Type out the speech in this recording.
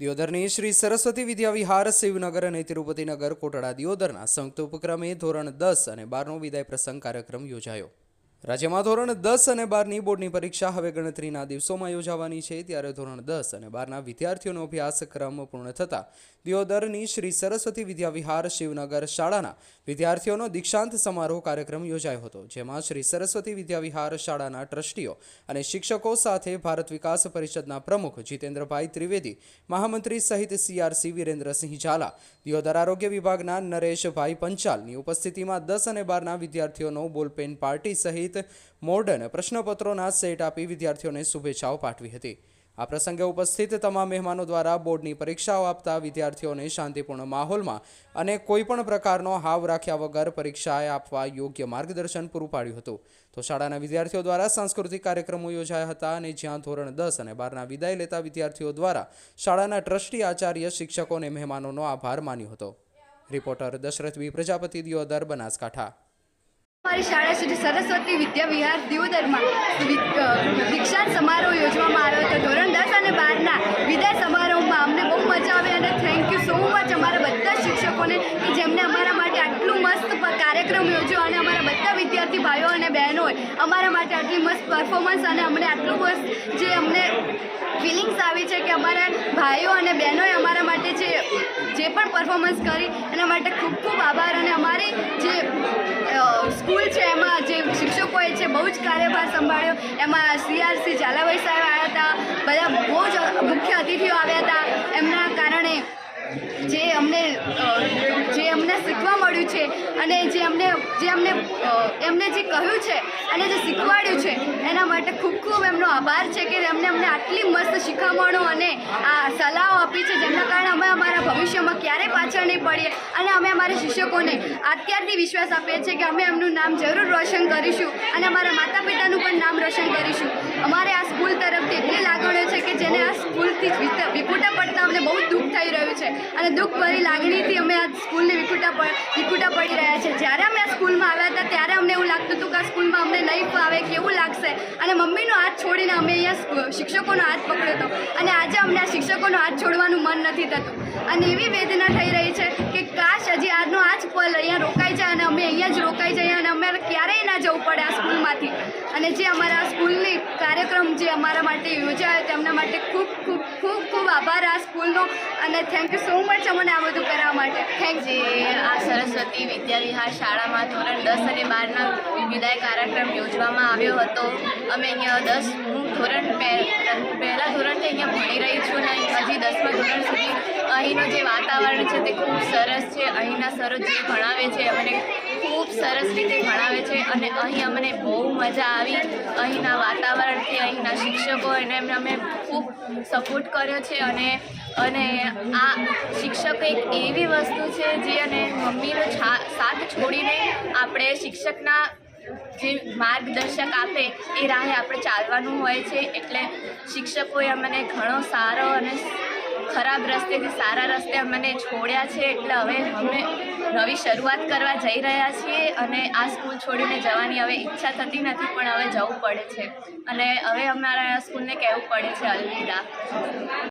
દિયોદરની શ્રી સરસ્વતી વિદ્યા વિહાર શિવનગર અને તિરુપતિનગર કોટડા દિયોદરના સંયુક્ત ઉપક્રમે ધોરણ દસ અને બારનો વિદાય પ્રસંગ કાર્યક્રમ યોજાયો. રાજ્યમાં ધોરણ દસ અને બારની બોર્ડની પરીક્ષા હવે ગણતરીના દિવસોમાં યોજાવાની છે. ત્યારે ધોરણ દસ અને બારના વિદ્યાર્થીઓનો અભ્યાસક્રમ પૂર્ણ થતાં દિયોદરની શ્રી સરસ્વતી વિદ્યાવિહાર શિવનગર શાળાના વિદ્યાર્થીઓનો દીક્ષાંત સમારોહ કાર્યક્રમ યોજાયો હતો, જેમાં શ્રી સરસ્વતી વિદ્યાવિહાર શાળાના ટ્રસ્ટીઓ અને શિક્ષકો સાથે ભારત વિકાસ પરિષદના પ્રમુખ જીતેન્દ્રભાઈ ત્રિવેદી, મહામંત્રી સહિત સીઆરસી વિરેન્દ્રસિંહ ઝાલા, દિયોદર આરોગ્ય વિભાગના નરેશભાઈ પંચાલની ઉપસ્થિતિમાં દસ અને બારના વિદ્યાર્થીઓનો બોલપેન પાર્ટી સહિત મોડર્ન પ્રશ્નપત્રોના સેટ આપી વિદ્યાર્થીઓને શુભેચ્છાઓ પાઠવી હતી. આ પ્રસંગે ઉપસ્થિત તમામ મહેમાનો દ્વારા બોર્ડની પરીક્ષાઓ આપતા વિદ્યાર્થીઓને શાંતિપૂર્ણ માહોલમાં અને કોઈપણ પ્રકારનો હાવ રાખ્યા વગર પરીક્ષાએ આપવા યોગ્ય માર્ગદર્શન પૂરું પાડ્યું હતું. તો શાળાના વિદ્યાર્થીઓ દ્વારા સાંસ્કૃતિક કાર્યક્રમો યોજાયા હતા અને જ્યાં ધોરણ દસ અને બારના વિદાય લેતા વિદ્યાર્થીઓ દ્વારા શાળાના ટ્રસ્ટી આચાર્ય શિક્ષકો અને મહેમાનોનો આભાર માન્યો હતો. Reporter Dashrath B Prajapati, Deodar, Banaskantha. અમારી શાળા શ્રી સરસ્વતી વિદ્યા વિહાર દિયોદરમાં દીક્ષાંત સમારોહ યોજવામાં આવ્યો હતો. ધોરણ દસ અને બારના વિદાય સમારોહમાં અમને બહુ મજા આવી અને થેન્ક યુ સો મચ અમારા બધા શિક્ષકોને કે જેમને અમારા માટે આટલું મસ્ત કાર્યક્રમ યોજ્યો અને અમારા બધા વિદ્યાર્થી ભાઈઓ અને બહેનોએ અમારા માટે આટલી મસ્ત પરફોર્મન્સ અને અમને આટલું મસ્ત જે અમને ફિલિંગ્સ આવી છે કે અમારા ભાઈઓ અને બહેનોએ અમારા માટે પણ પરફોર્મન્સ કરી. એના માટે ખૂબ ખૂબ આભાર અને અમારી જે સ્કૂલ છે એમાં જે શિક્ષકોએ છે બહુ જ કાર્યભાર સંભાળ્યો, એમાં સીઆરસી ઝાલાભાઈ સાહેબ આવ્યા હતા, બધા બહુ જ મુખ્ય અતિથિઓ આવ્યા હતા. એમના કારણે જે અમને અમને શીખવા મળ્યું છે અને જે અમને જે અમને એમને જે કહ્યું છે અને જે શીખવાડ્યું છે, એના માટે ખૂબ ખૂબ એમનો આભાર છે કે એમને અમને આટલી મસ્ત શિખામણો અને આ સલાહો આપી છે જેમના કારણે અમે અમારા ભવિષ્યમાં ક્યારેય પાછળ નહીં પડીએ અને અમે અમારા શિક્ષકોને અત્યારથી વિશ્વાસ આપીએ છીએ કે અમે એમનું નામ જરૂર રોશન કરીશું અને અમારા માતા પિતાનું પણ નામ રોશન કરીશું. અમારે આ સ્કૂલ તરફથી એટલી લાગણીઓ છે કે જેને આ સ્કૂલથી વિપુટા પડતા અમને બહુ છે. અને દુઃખ ભરી લાગણીથી અમે આ સ્કૂલને વિખૂટા વિખૂટા પડી રહ્યા છે. જ્યારે અમે આ સ્કૂલમાં આવ્યા હતા, ત્યારે અમને એવું લાગતું હતું કે આ સ્કૂલમાં અમને નહીં ફાવે, કેવું લાગશે? અને મમ્મીનો હાથ છોડીને અમે અહીંયા શિક્ષકોનો હાથ પકડ્યો હતો. અને આજે અમને આ શિક્ષકોનો હાથ છોડવાનું મન નથી થતું. અને એવી વેદના થઈ રહી છે કે કાશ હજી આજનો આ જ પલ અહીંયા રોકાઈ જાય અને અમે અહીંયા જ રોકાઈ જઈએ અને અમે ક્યારેય ના જવું પડે આ સ્કૂલમાંથી. અને જે અમારા સ્કૂલની કાર્યક્રમ જે અમારા માટે યોજાયો, તેમના માટે ખૂબ ખૂબ ખૂબ ખૂબ આભાર આ સ્કૂલનો. અને થેન્ક યુ સો મચ અમને આ બધું કરવા માટે. થેન્ક જે, આ સરસ્વતી વિદ્યાવિહાર શાળામાં ધોરણ દસ અને બારના વિદાય કાર્યક્રમ યોજવામાં આવ્યો હતો. અમે અહીંયા દસ, હું ધોરણ પહે- પહેલા ધોરણથી અહીંયા ભણી રહી છું અને હજી દસમા ધોરણ સુધી અહીંનું જે વાતાવરણ છે તે ખૂબ સરસ છે. અહીંના સરો જે ભણાવે છે અમને ખૂબ સરસ રીતે ભણાવે છે અને અહીં અમને બહુ મજા આવી. અહીંના વાતાવરણથી અહીંના શિક્ષકો અને એમને અમે ખૂબ સપોર્ટ કર્યો છે અને અને આ શિક્ષક એક એવી વસ્તુ છે જે અને મમ્મીનો સાથ છોડીને આપણે શિક્ષકના જે માર્ગદર્શક આપે એ રાહે આપણે ચાલવાનું હોય છે. એટલે શિક્ષકોએ અમને ઘણો સારો અને ખરાબ રસ્તેથી સારા રસ્તે અમને છોડ્યા છે. એટલે હવે અમે નવી શરૂઆત કરવા જઈ રહ્યા છીએ અને આ સ્કૂલ છોડીને જવાની હવે ઈચ્છા થતી નથી, પણ હવે જવું પડે છે. અને હવે અમારા સ્કૂલને કહેવું પડે છે અલવિદા.